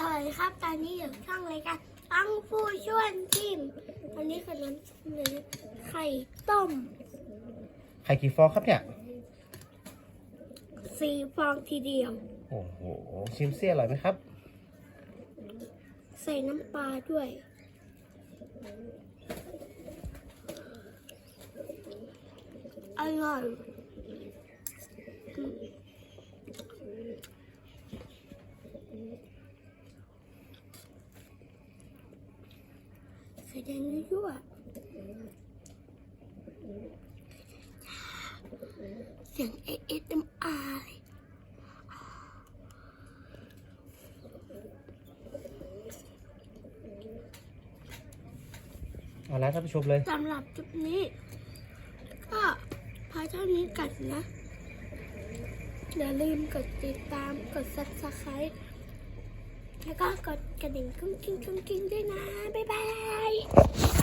สวัสดีครับตอนนี้อยู่ช่องรายการตั้งผู้ช่วยทีมวันนี้คือน้ำเนื้อไข่ต้ม ไข่กี่ฟองครับเนี่ยสีฟองทีเดียว โอ้โหชิมเซี่ยอร่อยไหมครับ ใส่น้ำปลาด้วย อร่อย อืมใส่แดงยั่วๆเสียงเอเอสเอ็มอาร์เอาละท่านผู้ชมเลยสำหรับจุดนี้ ก็พอเท่านี้กันนะ อย่าลืมกดติดตามกด subscribe แล้วก็กดกระดิ่งกุ้งกิ้งกุ้งกิ้งด้วยนะ บ๊ายบาย